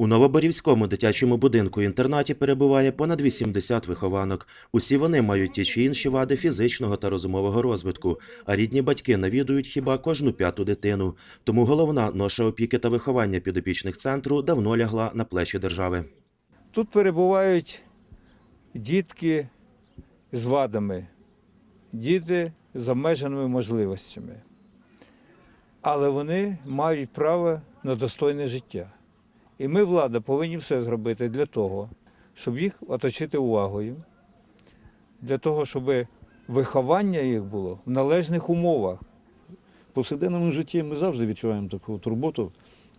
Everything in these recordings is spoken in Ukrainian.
У Новоборівському дитячому будинку інтернаті перебуває понад 80 вихованок. Усі вони мають ті чи інші вади фізичного та розумового розвитку, а рідні батьки навідують хіба кожну п'яту дитину. Тому головна ноша опіки та виховання підопічних центру давно лягла на плечі держави. Тут перебувають дітки з вадами, діти з обмеженими можливостями. Але вони мають право на достойне життя. І ми, влада, повинні все зробити для того, щоб їх оточити увагою, для того, щоб виховання їх було в належних умовах. В повсякденному житті ми завжди відчуваємо таку турботу,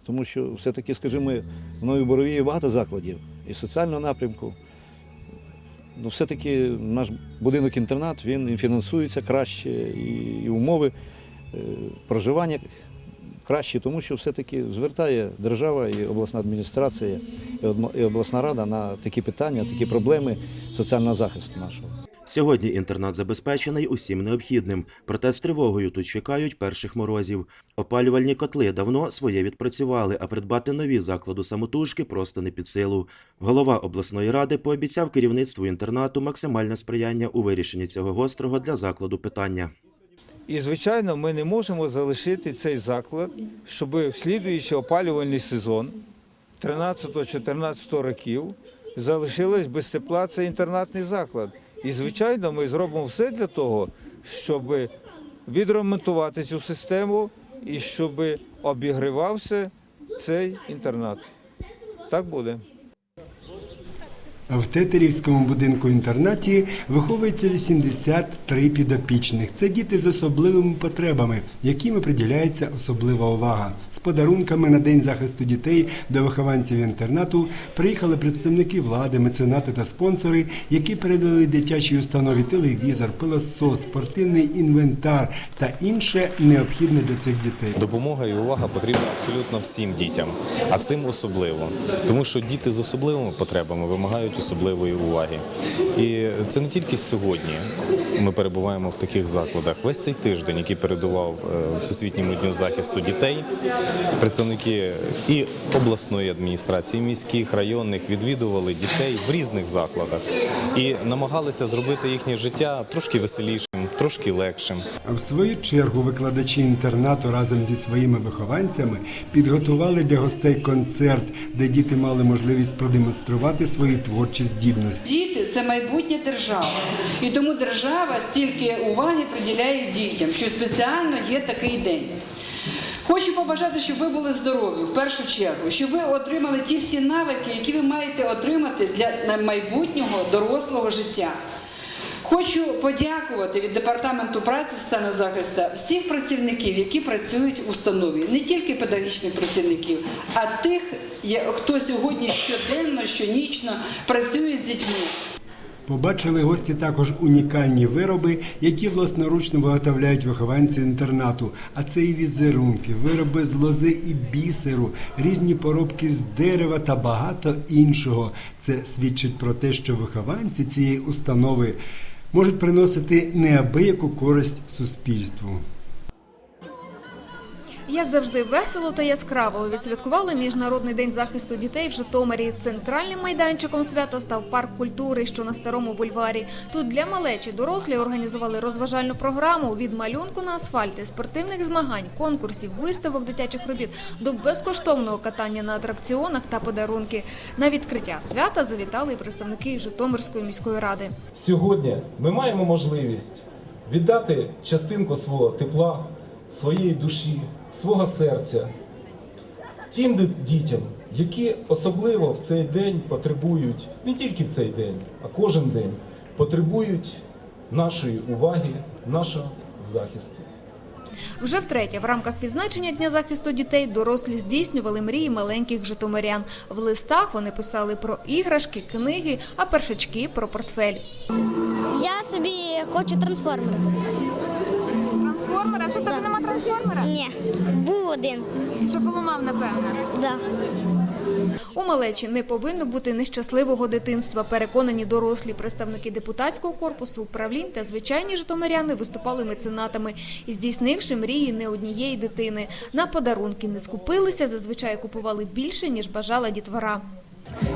тому що все-таки, скажімо, в Новій Борові є багато закладів і соціального напрямку. Ну, все-таки наш будинок-інтернат він фінансується краще, і, умови е, проживання кращі, тому що все-таки звертає держава і обласна адміністрація, і обласна рада на такі питання, такі проблеми соціального захисту нашого. Сьогодні інтернат забезпечений усім необхідним, проте з тривогою тут чекають перших морозів. Опалювальні котли давно своє відпрацювали, а придбати нові закладу самотужки просто не під силу. Голова обласної ради пообіцяв керівництву інтернату максимальне сприяння у вирішенні цього гострого для закладу питання. І, звичайно, ми не можемо залишити цей заклад, щоб в слідуючий опалювальний сезон 13-14 років залишилось без тепла цей інтернатний заклад. І, звичайно, ми зробимо все для того, щоб відремонтувати цю систему і щоб обігрівався цей інтернат. Так буде. В Тетерівському будинку-інтернаті виховується 83 підопічних. Це діти з особливими потребами, яким приділяється особлива увага. З подарунками на День захисту дітей до вихованців інтернату приїхали представники влади, меценати та спонсори, які передали дитячій установі телевізор, пилосос, спортивний інвентар та інше необхідне для цих дітей. Допомога і увага потрібна абсолютно всім дітям, а цим особливо, тому що діти з особливими потребами вимагають особливої уваги. І це не тільки сьогодні. Ми перебуваємо в таких закладах. Весь цей тиждень, який передував е, Всесвітньому дню захисту дітей, представники і обласної адміністрації, і міських, районних відвідували дітей в різних закладах і намагалися зробити їхнє життя трошки веселішим, трошки легшим. А в свою чергу викладачі інтернату разом зі своїми вихованцями підготували для гостей концерт, де діти мали можливість продемонструвати свої творчі здібності. Діти це майбутнє держави. І тому держава стільки уваги приділяє дітям, що спеціально є такий день. Хочу побажати, щоб ви були здорові в першу чергу, щоб ви отримали ті всі навики, які ви маєте отримати для майбутнього дорослого життя. Хочу подякувати від департаменту праці соціального захисту всіх працівників, які працюють в установі, не тільки педагогічних працівників, а тих, хто сьогодні щоденно, щонічно працює з дітьми. Побачили гості також унікальні вироби, які власноручно виготовляють вихованці інтернату. А це і візерунки, вироби з лози і бісеру, різні поробки з дерева та багато іншого. Це свідчить про те, що вихованці цієї установи можуть приносити неабияку користь суспільству. Як завжди, весело та яскраво відсвяткували Міжнародний день захисту дітей в Житомирі. Центральним майданчиком свята став парк культури, що на старому бульварі. Тут для малечі дорослі організували розважальну програму від малюнку на асфальті, спортивних змагань, конкурсів, виставок дитячих робіт до безкоштовного катання на атракціонах та подарунки. На відкриття свята завітали і представники Житомирської міської ради. Сьогодні ми маємо можливість віддати частинку свого тепла, своєї душі, свого серця тим дітям, які особливо в цей день потребують, не тільки в цей день, а кожен день потребують нашої уваги, нашого захисту. Вже втретє в рамках відзначення Дня захисту дітей дорослі здійснювали мрії маленьких житомирян. В листах вони писали про іграшки, книги, а першачки про портфель. Я собі хочу трансформера. Що в тебе нема трансформера? Ні, був один. Що поламав, напевно. Да. У малечі не повинно бути нещасливого дитинства. Переконані дорослі представники депутатського корпусу, управлінь та звичайні житомиряни виступали меценатами здійснивши мрії не однієї дитини. На подарунки не скупилися, зазвичай купували більше ніж бажала дітвора.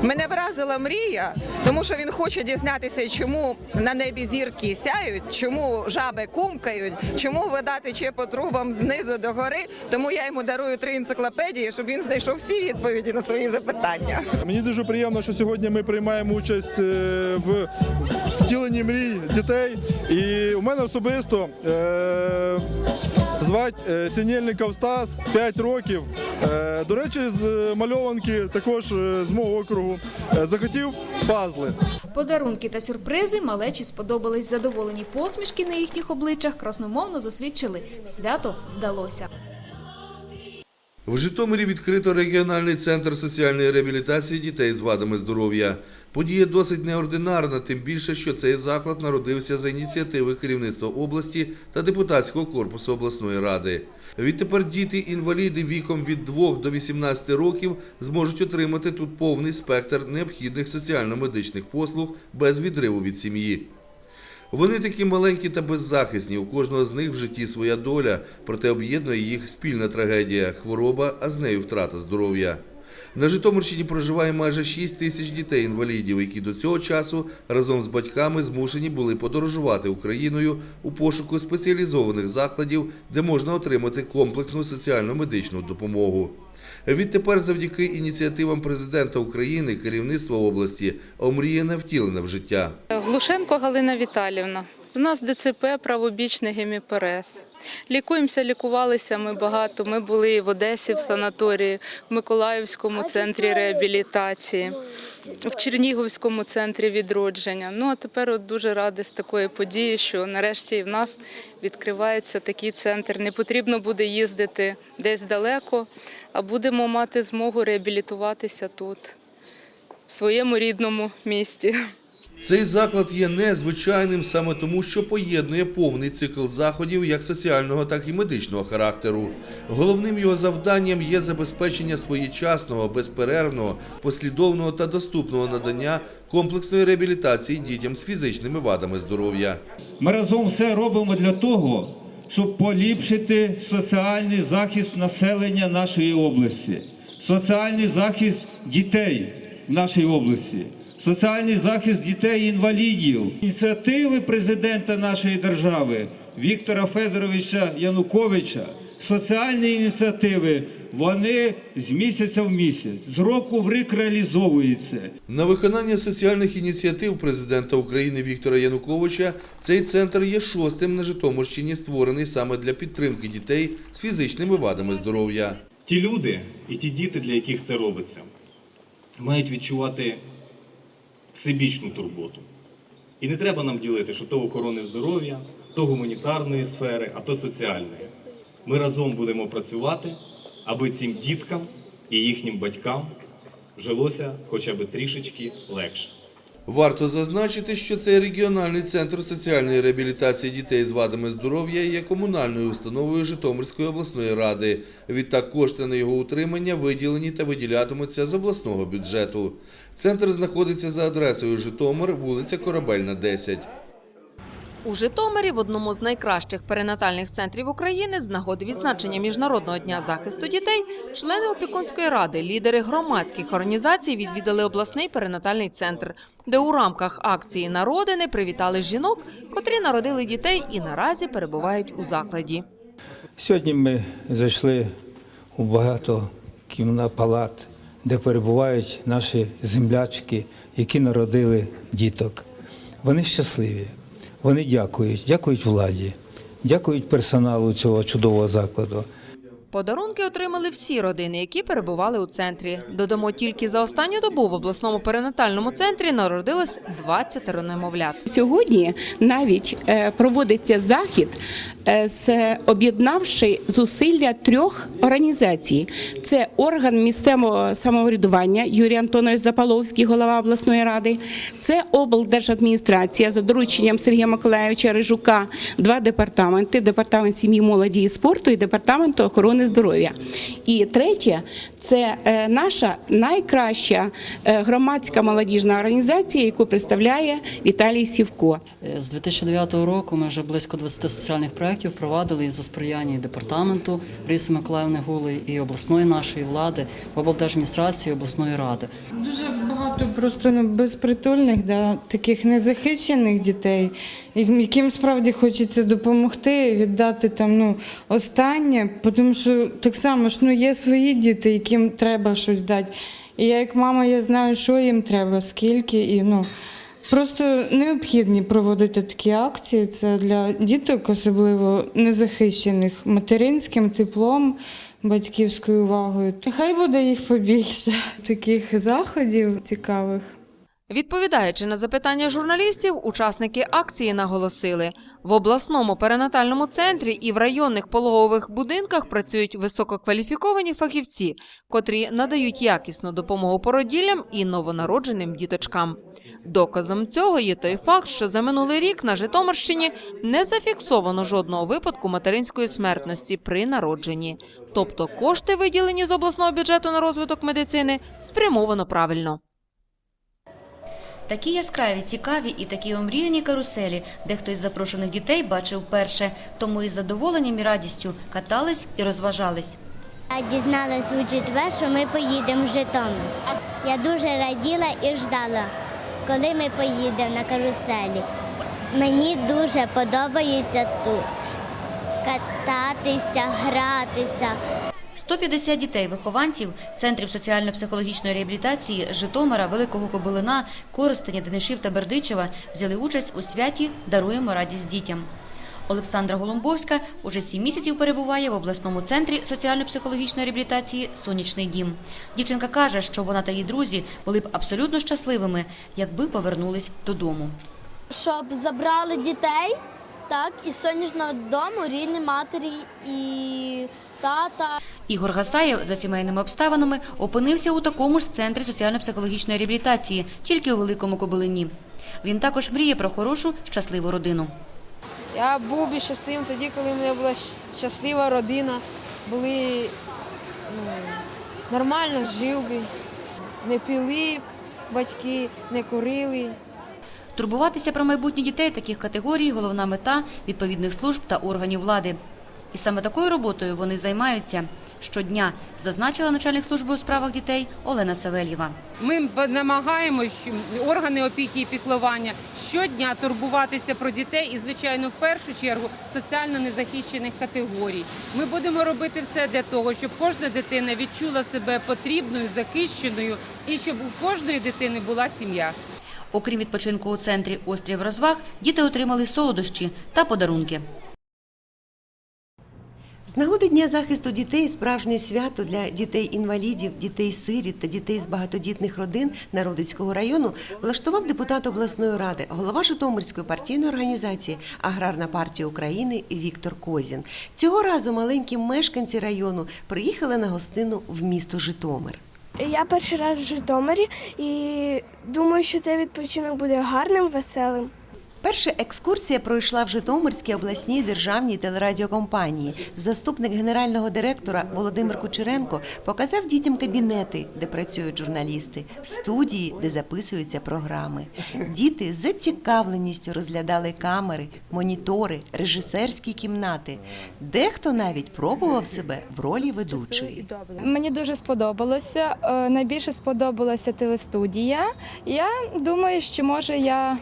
Мене вразила мрія, тому що він хоче дізнатися, чому на небі зірки сяють, чому жаби кумкають, чому вода тече по трубам знизу до гори. Тому я йому дарую три енциклопедії, щоб він знайшов всі відповіді на свої запитання. Мені дуже приємно, що сьогодні ми приймаємо участь е, в втіленні мрій дітей. І у мене особисто е, звать е, Сінєльников Стас 5 років. Е, До речі, з мальованки також е, з мого округу е, захотів пазли. Подарунки та сюрпризи малечі сподобались. Задоволені посмішки на їхніх обличчях красномовно засвідчили – свято вдалося. В Житомирі відкрито регіональний центр соціальної реабілітації дітей з вадами здоров'я. Подія досить неординарна, тим більше, що цей заклад народився за ініціативи керівництва області та депутатського корпусу обласної ради. Відтепер діти-інваліди віком від 2 до 18 років зможуть отримати тут повний спектр необхідних соціально-медичних послуг без відриву від сім'ї. Вони такі маленькі та беззахисні. У кожного з них в житті своя доля, проте об'єднує їх спільна трагедія хвороба, а з нею втрата здоров'я. На Житомирщині проживає майже 6 тисяч дітей-інвалідів, які до цього часу разом з батьками змушені були подорожувати Україною у пошуку спеціалізованих закладів, де можна отримати комплексну соціально-медичну допомогу. Відтепер, завдяки ініціативам президента України, керівництва області омріяне втілене в життя. Глушенко Галина Віталівна. У нас ДЦП правобічний геміпарез. Лікуємося, лікувалися ми багато. Ми були в Одесі в санаторії, в Миколаївському центрі реабілітації, в Чернігівському центрі відродження. Ну а тепер от дуже рада з такої події, що нарешті і в нас відкривається такий центр. Не потрібно буде їздити десь далеко, а будемо мати змогу реабілітуватися тут, в своєму рідному місті. Цей заклад є незвичайним саме тому, що поєднує повний цикл заходів як соціального, так і медичного характеру. Головним його завданням є забезпечення своєчасного, безперервного, послідовного та доступного надання комплексної реабілітації дітям з фізичними вадами здоров'я. Ми разом все робимо для того, щоб поліпшити соціальний захист населення нашої області, соціальний захист дітей в нашій області, соціальний захист дітей-інвалідів. Ініціативи президента нашої держави Віктора Федоровича Януковича, соціальні ініціативи, вони з місяця в місяць, з року в рік реалізовуються. На виконання соціальних ініціатив президента України Віктора Януковича цей центр є шостим на Житомирщині, створений саме для підтримки дітей з фізичними вадами здоров'я. Ті люди і ті діти, для яких це робиться, мають відчувати всебічну турботу. І не треба нам ділити, що то охорони здоров'я, то гуманітарної сфери, а то соціальної. Ми разом будемо працювати, аби цим діткам і їхнім батькам жилося хоча б трішечки легше. Варто зазначити, що цей регіональний центр соціальної реабілітації дітей з вадами здоров'я є комунальною установою Житомирської обласної ради. Відтак кошти на його утримання виділені та виділятимуться з обласного бюджету. Центр знаходиться за адресою Житомир, вулиця Корабельна, 10. У Житомирі в одному з найкращих перинатальних центрів України з нагоди відзначення Міжнародного дня захисту дітей члени опікунської ради, лідери громадських організацій відвідали обласний перинатальний центр, де у рамках акції народини привітали жінок, котрі народили дітей і наразі перебувають у закладі. Сьогодні ми зайшли у багато кімнат палат, де перебувають наші землячки, які народили діток. Вони щасливі, вони дякують, дякують владі, дякують персоналу цього чудового закладу. Подарунки отримали всі родини, які перебували у центрі. Додамо, тільки за останню добу в обласному перинатальному центрі народилось 20 немовлят. Сьогодні навіть е, проводиться захід, е, об'єднавши зусилля трьох організацій. Це орган місцевого самоврядування Юрій Антонович Запаловський, голова обласної ради. Це облдержадміністрація за дорученням Сергія Миколаївича Рижука. Два департаменти: департамент сім'ї, молоді і спорту і департамент охорони охорони здоров'я. І третє це е, наша найкраща е, громадська молодіжна організація, яку представляє Віталій Сівко. Е, З 2009 року ми вже близько 20 соціальних проєктів провадили за сприяння департаменту Ріси Миколаївни Гули і обласної нашої влади, облдержадміністрації, обласної ради. Дуже багато просто ну, безпритульних, да, таких незахищених дітей, яким- яким справді хочеться допомогти, віддати там ну, останнє, тому що так само ж ну, є свої діти, яким треба щось дати. І я як мама, я знаю, що їм треба, скільки, і ну. Просто необхідні проводити такі акції. Це для діток, особливо незахищених, материнським теплом, батьківською увагою. Хай буде їх побільше таких заходів цікавих. Відповідаючи на запитання журналістів, учасники акції наголосили, в обласному перинатальному центрі і в районних пологових будинках працюють висококваліфіковані фахівці, котрі надають якісну допомогу породіллям і новонародженим діточкам. Доказом цього є той факт, що за минулий рік на Житомирщині не зафіксовано жодного випадку материнської смертності при народженні. Тобто кошти, виділені з обласного бюджету на розвиток медицини, спрямовано правильно. Такі яскраві, цікаві і такі омріяні каруселі, де хтось з запрошених дітей бачив вперше, тому із задоволенням і радістю катались і розважались. Я дізналась у четвер, що ми поїдемо в Житомир. Я дуже раділа і ждала, коли ми поїдемо на каруселі. Мені дуже подобається тут кататися, гратися. 150 дітей, вихованців центрів соціально-психологічної реабілітації Житомира, Великого Кобилина, Коростеня, Денишів та Бердичева взяли участь у святі Даруємо радість дітям. Олександра Голомбовська уже сім місяців перебуває в обласному центрі соціально-психологічної реабілітації Сонячний дім. Дівчинка каже, що вона та її друзі були б абсолютно щасливими, якби повернулись додому. щоб забрали дітей, так, із сонячного дому, рідні матері і тата. Ігор Гасаєв за сімейними обставинами опинився у такому ж центрі соціально-психологічної реабілітації, тільки у Великому Кобилині. Він також мріє про хорошу, щасливу родину. Я був би щасливим тоді, коли в мене була щаслива родина, були ну, нормально жив би, не пили батьки, не курили. Турбуватися про майбутнє дітей таких категорій – головна мета відповідних служб та органів влади. І саме такою роботою вони займаються щодня, зазначила начальник служби у справах дітей Олена Савельєва. Ми намагаємось органи опіки і піклування щодня турбуватися про дітей і, звичайно, в першу чергу соціально незахищених категорій. Ми будемо робити все для того, щоб кожна дитина відчула себе потрібною, захищеною і щоб у кожної дитини була сім'я. Окрім відпочинку у центрі «Острів розваг», діти отримали солодощі та подарунки. Нагоди Дня захисту дітей справжнє свято для дітей-інвалідів, дітей-сиріт та дітей з багатодітних родин Народицького району влаштував депутат обласної ради, голова Житомирської партійної організації Аграрна партія України Віктор Козін. Цього разу маленькі мешканці району приїхали на гостину в місто Житомир. Я перший раз в Житомирі і думаю, що цей відпочинок буде гарним, веселим. Перша екскурсія пройшла в Житомирській обласній державній телерадіокомпанії. Заступник генерального директора Володимир Кучеренко показав дітям кабінети, де працюють журналісти, студії, де записуються програми. Діти з зацікавленістю розглядали камери, монітори, режисерські кімнати. Дехто навіть пробував себе в ролі ведучої. Мені дуже сподобалося. Е, Найбільше сподобалася телестудія. Я думаю, що може я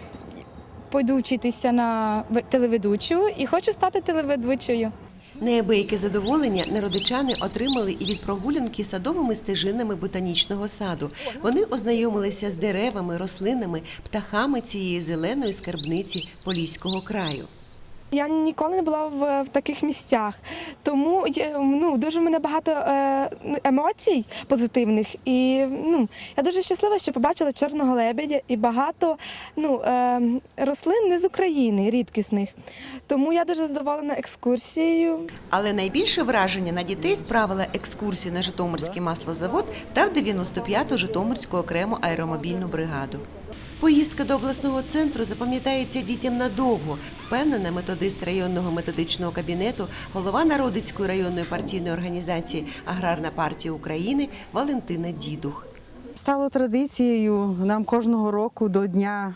пойду вчитися на ве- телеведучу і хочу стати телеведучою. Неабияке задоволення народичани отримали і від прогулянки садовими стежинами ботанічного саду. Вони ознайомилися з деревами, рослинами, птахами цієї зеленої скарбниці Поліського краю. Я ніколи не була в, в таких місцях, тому ну, дуже в мене багато е, ну, емоцій позитивних. І ну, я дуже щаслива, що побачила чорного лебедя і багато ну, е, рослин не з України, рідкісних. Тому я дуже задоволена екскурсією. Але найбільше враження на дітей справила екскурсія на Житомирський маслозавод та в 95-ту Житомирську окрему аеромобільну бригаду. Поїздка до обласного центру запам'ятається дітям надовго, впевнена методист районного методичного кабінету, голова Народицької районної партійної організації Аграрна партія України Валентина Дідух. Стало традицією нам кожного року до Дня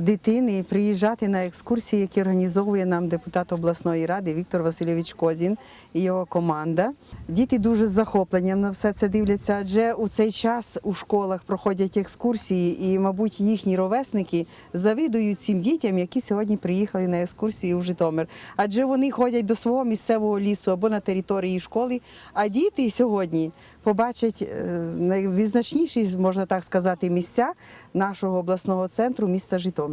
дитини приїжджати на екскурсії, які організовує нам депутат обласної ради Віктор Васильович Козін і його команда. Діти дуже з захопленням на все це дивляться, адже у цей час у школах проходять екскурсії, і, мабуть, їхні ровесники завидують цим дітям, які сьогодні приїхали на екскурсії у Житомир. Адже вони ходять до свого місцевого лісу або на території школи. А діти сьогодні побачать е, найвизначніші, можна так сказати, місця нашого обласного центру міста Житомир.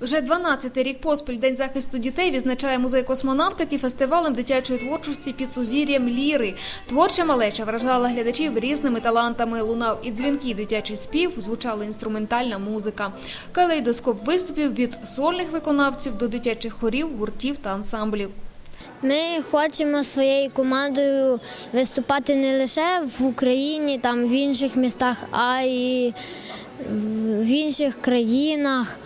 Вже 12-й рік поспіль День захисту дітей відзначає музей космонавтики фестивалем дитячої творчості під сузір'ям Ліри. Творча малеча вражала глядачів різними талантами. Лунав і дзвінки, дитячий спів, звучала інструментальна музика. Калейдоскоп виступів від сольних виконавців до дитячих хорів, гуртів та ансамблів. Ми хочемо своєю командою виступати не лише в Україні, там в інших містах, а й в інших країнах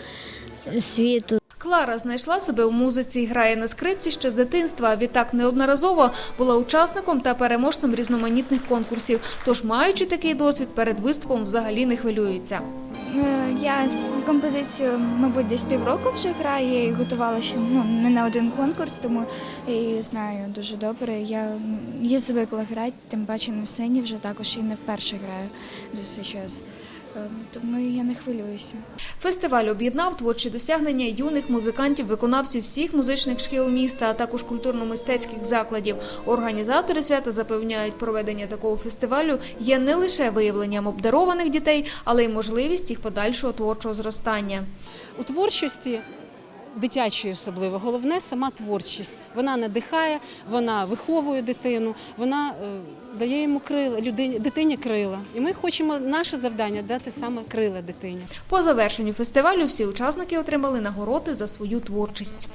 світу. Клара знайшла себе у музиці і грає на скрипці ще з дитинства. Відтак неодноразово була учасником та переможцем різноманітних конкурсів. Тож, маючи такий досвід, перед виступом взагалі не хвилюється. Е, Я композицію, мабуть, десь півроку вже граю. Я її готувала ще ну, не на один конкурс, тому я її знаю дуже добре. Я її звикла грати, тим паче на сцені вже також і не вперше граю за цей час. Е, Тому я не хвилююся. Фестиваль об'єднав творчі досягнення юних музикантів, виконавців всіх музичних шкіл міста, а також культурно-мистецьких закладів. Організатори свята запевняють, проведення такого фестивалю є не лише виявленням обдарованих дітей, але й можливість їх подальшого творчого зростання. У творчості дитячої особливо головне сама творчість. Вона надихає, вона виховує дитину, вона е, дає йому крила, людині, дитині крила. І ми хочемо наше завдання дати саме крила дитині. По завершенню фестивалю всі учасники отримали нагороди за свою творчість.